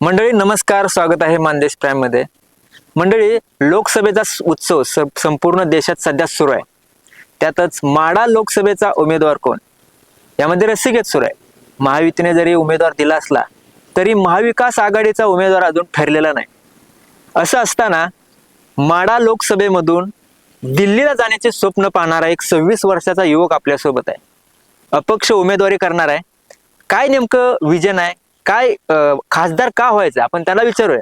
मंडळी नमस्कार स्वागत आहे मानदेश प्राईममध्ये. मंडळी लोकसभेचा उत्सव स- संपूर्ण देशात सध्या सुरू आहे. त्यातच माडा लोकसभेचा उमेदवार कोण? यामध्ये रसिकेत सुरू आहे. महायुतीने जरी उमेदवार दिला असला तरी महाविकास आघाडीचा उमेदवार अजून ठरलेला नाही. असं असताना माडा लोकसभेमधून दिल्लीला जाण्याचे स्वप्न पाहणारा एक सव्वीस वर्षाचा युवक आपल्यासोबत आहे. अपक्ष उमेदवारी करणार आहे. काय नेमकं विजन आहे? काय अं, खासदार का व्हायचं? आपण त्याला विचारूया.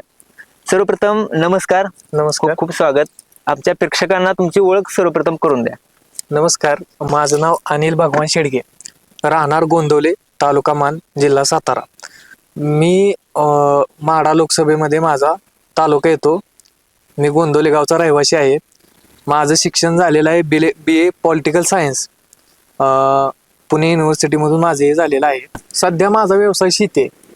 सर्वप्रथम नमस्कार. नमस्कार. खूप खूप स्वागत. आमच्या प्रेक्षकांना तुमची ओळख सर्वप्रथम करून द्या. नमस्कार. माझं नाव अनिल भगवान शेडगे. राहणार गोंदवले तालुका मान जिल्हा सातारा. मी अं, माढा लोकसभेमध्ये माझा तालुका येतो. मी गोंदवले गावचा रहिवासी आहे. माझं शिक्षण झालेलं आहे B B A political science Pune युनिव्हर्सिटीमधून माझं हे झालेलं आहे. सध्या माझा व्यवसाय शेती आहे.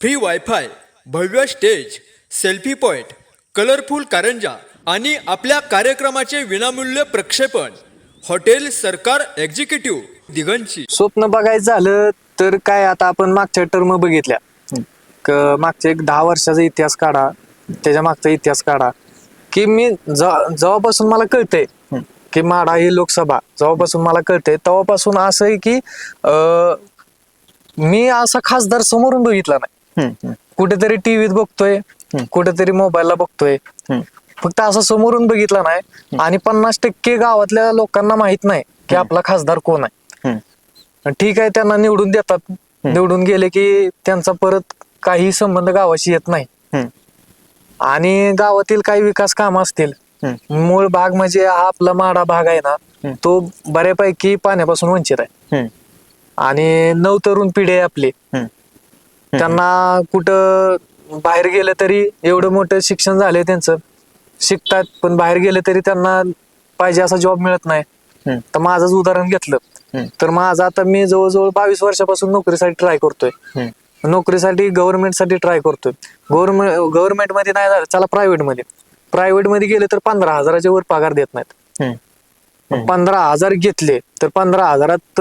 free wifi भव्य स्टेज सेल्फी पॉइंट कलरफुल कारंजा आणि आपल्या कार्यक्रमाचे विनामूल्य प्रक्षेपण. हॉटेल सरकार एक्झिक्युटिव्ह दिगंची स्वप्न बघायचं झालं तर काय आता आपण मागच्या टर्म बघितल्या. क- मागच्या एक दहा वर्षाचा इतिहास काढा त्याच्या मागचा इतिहास काढा. की मी ज- जेव्हापासून मला कळतंय की माडा ही लोकसभा जेव्हापासून मला कळतंय तेव्हापासून असं आहे की अं, मी असा खासदार समोरून बघितला नाही. कुठेतरी टीव्हीत बघतोय कुठेतरी मोबाईलला बघतोय. फक्त असं समोरून बघितला नाही आणि पन्नास टक्के गावातल्या लोकांना माहीत नाही की आपला खासदार कोण आहे. ठीक आहे त्यांना निवडून देतात. निवडून गेले की त्यांचा परत काही संबंध गावाशी येत नाही. आणि गावातील काही विकास काम असतील. मूळ भाग म्हणजे हा आपला माडा भाग आहे ना. तो बऱ्यापैकी पाण्यापासून वंचित आहे. आणि नवतरुण पिढी आहे आपली. त्यांना कुठं बाहेर गेलं तरी एवढं मोठं शिक्षण झालंय त्यांचं शिकतात पण बाहेर गेले तरी त्यांना पाहिजे असा जॉब मिळत नाही. तर माझंच उदाहरण घेतलं. तर माझं आता मी जवळजवळ बावीस वर्षापासून नोकरीसाठी ट्राय करतोय. नोकरीसाठी गव्हर्नमेंटसाठी ट्राय करतोय गव्हर्नमेंट गव्हर्नमेंटमध्ये नाही झालं चला प्रायव्हेटमध्ये प्रायव्हेटमध्ये गेले तर पंधरा हजाराच्या वर पगार देत नाहीत. पंधरा हजार घेतले तर पंधरा हजारात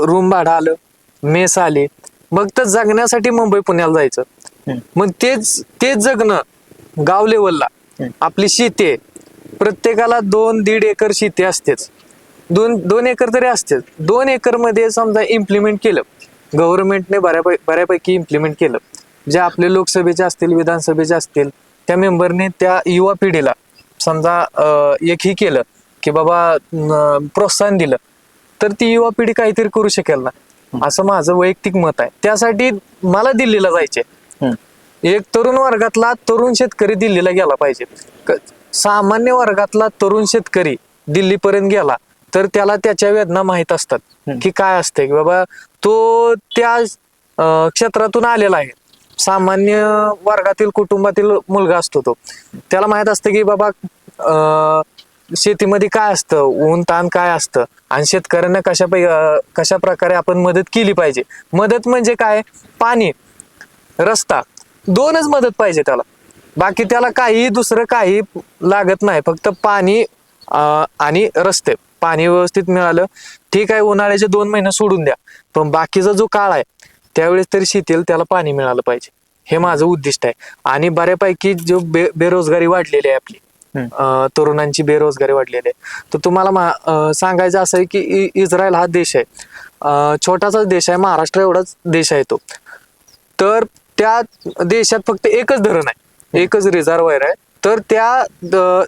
रूम भाडं आलं मेस आले मग तर जगण्यासाठी मुंबई पुण्याला जायचं. मग तेच तेच जगणं गाव लेवलला. आपली शेती आहे. प्रत्येकाला दोन दीड एकर शेती असतेच. दोन दोन एकर तरी असतेच. दोन एकरमध्ये समजा इम्प्लिमेंट केलं. गव्हर्नमेंटने बऱ्यापै बऱ्यापैकी इम्प्लिमेंट केलं. जे आपले लोकसभेचे असतील विधानसभेचे असतील त्या मेंबरने त्या युवा पिढीला समजा एक ही केलं की बाबा प्रोत्साहन दिलं. तर ती युवा पिढी काहीतरी करू शकेल ना. असं माझं वैयक्तिक मत आहे. त्यासाठी मला दिल्लीला जायचे. एक तरुण वर्गातला तरुण शेतकरी दिल्लीला गेला पाहिजे. सामान्य वर्गातला तरुण शेतकरी दिल्लीपर्यंत गेला तर त्याला त्याच्या वेदना माहीत असतात. की काय असते की बाबा तो त्या क्षेत्रातून आलेला आहे. सामान्य वर्गातील कुटुंबातील मुलगा असतो तो. त्याला माहीत असतं की बाबा अं, शेतीमध्ये काय असतं? ऊन ताण काय असतं? आणि शेतकऱ्यांना कशा पै कशा प्रकारे आपण मदत केली पाहिजे? मदत म्हणजे काय? पाणी रस्ता दोनच मदत पाहिजे त्याला. बाकी त्याला काही दुसरं काही लागत नाही. फक्त पाणी आणि रस्ते. पाणी व्यवस्थित मिळालं ठीक आहे उन्हाळ्याचे दोन महिने सोडून द्या. पण बाकीचा जो काळ आहे त्यावेळेस तरी शेतीला त्याला पाणी मिळालं पाहिजे. हे माझं उद्दिष्ट आहे. आणि बऱ्यापैकी जो बे बेरोजगारी वाढलेली आहे आपली. अं, तरुणांची बेरोजगारी वाढलेली आहे. तर तुम्हाला मा- अं, सांगायचं असं आहे की इ- इस्रायल हा देश आहे. अं, छोटासाच देश आहे महाराष्ट्र एवढाच देश आहे तो. तर त्या देशात फक्त एकच धरण आहे. एकच रिझर्वायर आहे. तर त्या द-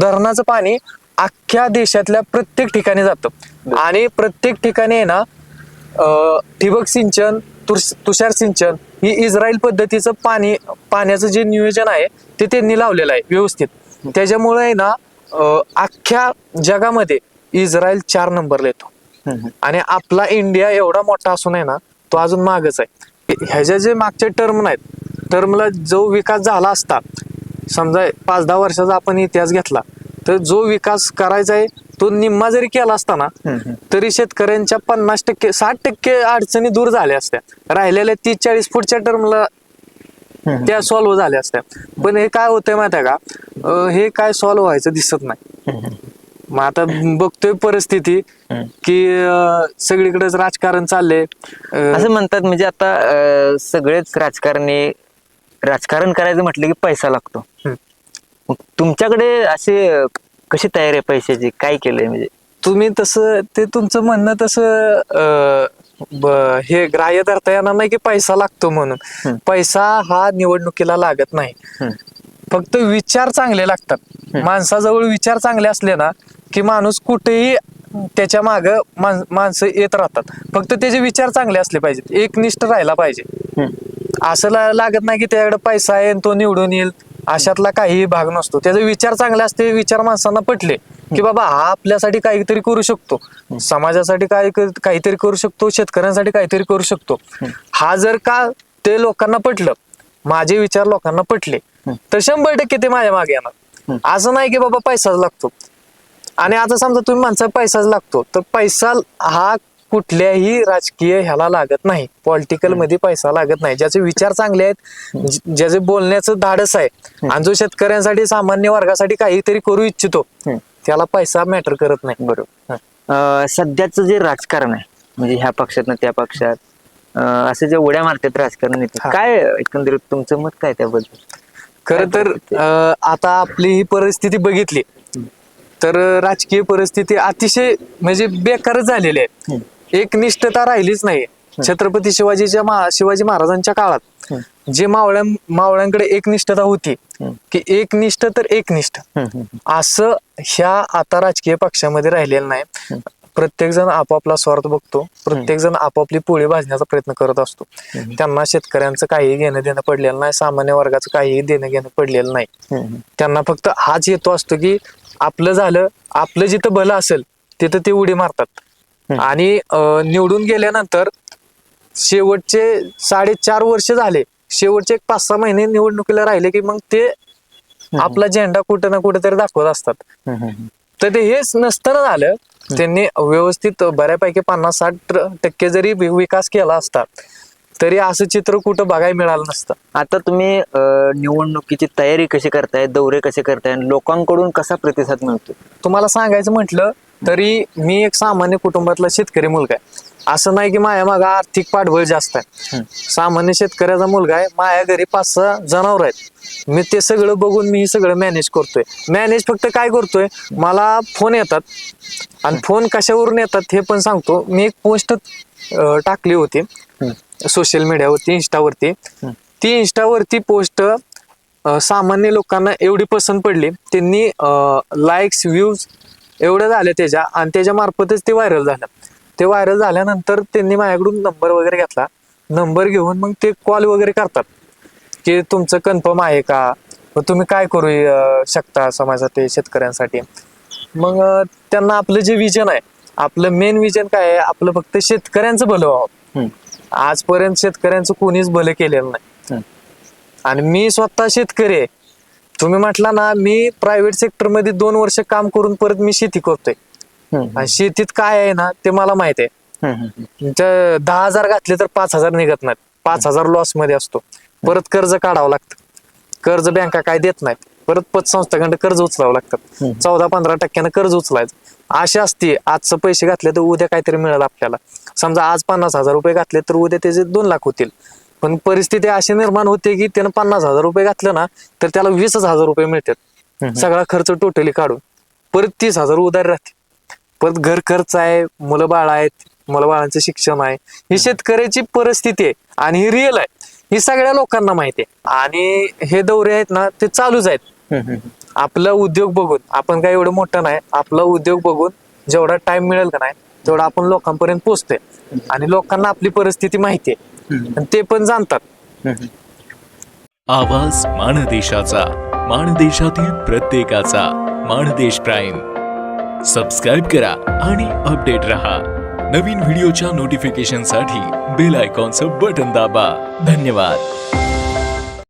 धरणाचं पाणी अख्ख्या देशातल्या प्रत्येक ठिकाणी जातं. आणि प्रत्येक ठिकाणी आहे ना अं, ठिबक सिंचन तुष- तुषार सिंचन ही इस्रायल पद्धतीचं पाणी पाण्याचं जे नियोजन आहे ते त्यांनी लावलेलं आहे व्यवस्थित. त्याच्यामुळे आहे ना अं, अख्ख्या जगामध्ये इस्रायल चार नंबरला येतो. आणि आपला इंडिया एवढा मोठा असून आहे ना तो अजून मागच आहे. ह्याच्या जे मागचे टर्म नाहीत टर्मला जो विकास झाला असता समजा पाच दहा वर्षाचा आपण इतिहास घेतला तर जो विकास करायचा आहे तो निम्मा जरी केला असता ना तरी शेतकऱ्यांच्या पन्नास टक्के साठ टक्के अडचणी दूर झाल्या असत्या. राहिलेल्या तीस चाळीस पुढच्या टर्मला त्या सॉल्व्ह झाल्या असत्या. पण हे काय होतंय माहिती आहे का हे काय सॉल्व्ह व्हायचं दिसत नाही. मग आता बघतोय परिस्थिती की सगळीकडेच राजकारण चाललंय. असं म्हणतात म्हणजे आता सगळेच राजकारणी राजकारण करायचं म्हटलं की पैसा लागतो. मग तुमच्याकडे असे कशी तयारी आहे पैशाची? काय केलंय म्हणजे? तुम्ही तसं ते तुमचं म्हणणं तसं अं, ब- हे ग्राह्य धरता येणार नाही की पैसा लागतो म्हणून. पैसा हा निवडणुकीला लागत नाही. फक्त विचार चांगले लागतात. माणसाजवळ विचार चांगले असले ना की माणूस कुठेही त्याच्या माग माणसं येत राहतात. फक्त त्याचे विचार चांगले असले पाहिजेत. एकनिष्ठ राहायला पाहिजे. असं ला- लागत नाही की त्याकडे पैसा आहे आणि तो निवडून येईल. अशातला काही भाग नसतो. त्याचे विचार चांगले असते विचार माणसांना पटले की बाबा हा आपल्यासाठी काहीतरी करू शकतो. समाजासाठी काय काहीतरी करू शकतो शेतकऱ्यांसाठी काहीतरी करू शकतो. हा जर का ते लोकांना पटलं माझे विचार लोकांना पटले तर शंभर टक्के ते माझ्या मागे येणार. असं नाही की बाबा पैसाच लागतो. आणि आता समजा तुम्ही माणसा पैसाच लागतो तर पैसा हा कुठल्याही राजकीय ह्याला लागत नाही. पॉलिटिकलमध्ये पैसा लागत नाही. ज्याचे विचार चांगले आहेत ज्याचे बोलण्याचं धाडस आहे आणि जो शेतकऱ्यांसाठी सामान्य वर्गासाठी काहीतरी करू इच्छितो त्याला पैसा मॅटर करत नाही. बरोबर. सध्याचं जे राजकारण आहे म्हणजे ह्या पक्षात त्या पक्षात असे जे उड्या मारतात राजकारण. काय एकंदरीत तुमचं मत काय त्याबद्दल? खर तर आता आपली ही परिस्थिती बघितली तर राजकीय परिस्थिती अतिशय म्हणजे बेकारच झालेली आहे. एकनिष्ठता राहिलीच नाही. छत्रपती शिवाजीच्या महा शिवाजी महाराजांच्या काळात जे मावळ्या मावळ्यांकडे एकनिष्ठता होती की एकनिष्ठ तर एकनिष्ठ. असं ह्या आता राजकीय पक्षामध्ये राहिलेलं नाही. प्रत्येक जण आपापला स्वार्थ बघतो प्रत्येक जण आपापली पोळी भाजण्याचा प्रयत्न करत असतो. त्यांना शेतकऱ्यांचं काही घेणं देणं पडलेलं नाही सामान्य वर्गाचं काहीही देणं घेणं पडलेलं नाही. त्यांना फक्त हाच येतो असतो की आपलं झालं आपलं जिथं भलं असेल तिथं ते उडी मारतात. आणि निवडून गेल्यानंतर शेवटचे साडेचार वर्ष झाले. शेवटचे एक पाच सहा महिने निवडणुकीला राहिले की मग ते आपला झेंडा कुठं ना कुठं तरी दाखवत असतात. तर ते हेच नसताना झालं. त्यांनी व्यवस्थित बऱ्यापैकी पन्नास साठ टक्के जरी विकास केला असता तरी असं चित्र कुठं बघायला मिळालं नसतं. आता तुम्ही निवडणुकीची तयारी कशी करताय दौरे कसे करताय लोकांकडून कसा प्रतिसाद मिळतो? तुम्हाला सांगायचं म्हटलं तरी मी एक सामान्य कुटुंबातला शेतकरी मुलगा आहे. असं नाही की माझ्या मागे आर्थिक पाठबळ जास्त आहे. सामान्य शेतकऱ्याचा मुलगा आहे माझ्या घरी पाच सहा जनावर आहेत. मी ते सगळं बघून मी हे सगळं मॅनेज करतोय. मॅनेज फक्त काय करतोय मला फोन येतात. आणि फोन कशावरून येतात हे पण सांगतो. मी एक पोस्ट टाकली होती. सोशल मीडियावरती इंस्टावरती ती इंस्टावरती पोस्ट सामान्य लोकांना एवढी पसंत पडली. त्यांनी लाईक्स व्ह्यूज एवढं झाले त्याच्या. आणि त्याच्या मार्फतच ते व्हायरल झालं. ते व्हायरल झाल्यानंतर त्यांनी माझ्याकडून नंबर वगैरे घेतला. नंबर घेऊन मग ते कॉल वगैरे करतात. की तुमचं कन्फर्म आहे का? मग तुम्ही काय करू शकता समाजासाठी शेतकऱ्यांसाठी? मग त्यांना आपलं जे विजन आहे आपलं मेन विजन काय आहे? आपलं फक्त शेतकऱ्यांचं भलं व्हावं. आजपर्यंत शेतकऱ्यांचं कोणीच भलं केलेलं नाही. आणि मी स्वतः शेतकरी आहे. तुम्ही म्हटला ना मी प्रायव्हेट सेक्टरमध्ये दोन वर्ष काम करून परत मी शेती करतोय. आणि शेतीत काय आहे ना ते मला माहीत आहे. दहा हजार घातले तर पाच हजार निघत नाहीत. पाच हजार लॉसमध्ये असतो. परत कर्ज काढावं लागतं. कर्ज बँका काय देत नाहीत. परत पतसंस्थाकडे कर्ज उचलावं लागतं. चौदा पंधरा टक्क्यानं कर्ज उचलायचं. आशा असते. आजचं पैसे घातले तर उद्या काहीतरी मिळेल आपल्याला. समजा आज पन्नास हजार रुपये घातले तर उद्या त्याचे दोन लाख होतील. पण परिस्थिती अशी निर्माण होते की त्यानं पन्नास हजार रुपये घातलं ना तर त्याला वीसच हजार रुपये मिळतात. सगळा खर्च टोटली काढून. परत तीस हजार उधार राहते. परत घर खर्च आहे मुलं बाळ आहेत मुलं बाळांचं शिक्षण आहे. ही शेतकऱ्याची परिस्थिती आहे आणि ही रिअल आहे. ही सगळ्या लोकांना माहिती आहे. आणि हे दौरे आहेत ना ते चालूच आहेत. आपला उद्योग बघून आपण काय एवढं मोठं नाही आपला उद्योग बघून जेवढा टाइम मिळेल का नाही तेवढा आपण लोकांपर्यंत पोहोचतोय. आणि लोकांना आपली परिस्थिती माहिती आहे आणि ते पण जाणतात. आवाज माणदेशाचा माणदेशातील प्रत्येकाचा माणदेश प्राईम. सबस्क्राईब करा आणि अपडेट रहा. नवीन व्हिडिओच्या नोटिफिकेशनसाठी बेल आयकॉनचं बटन दाबा. धन्यवाद.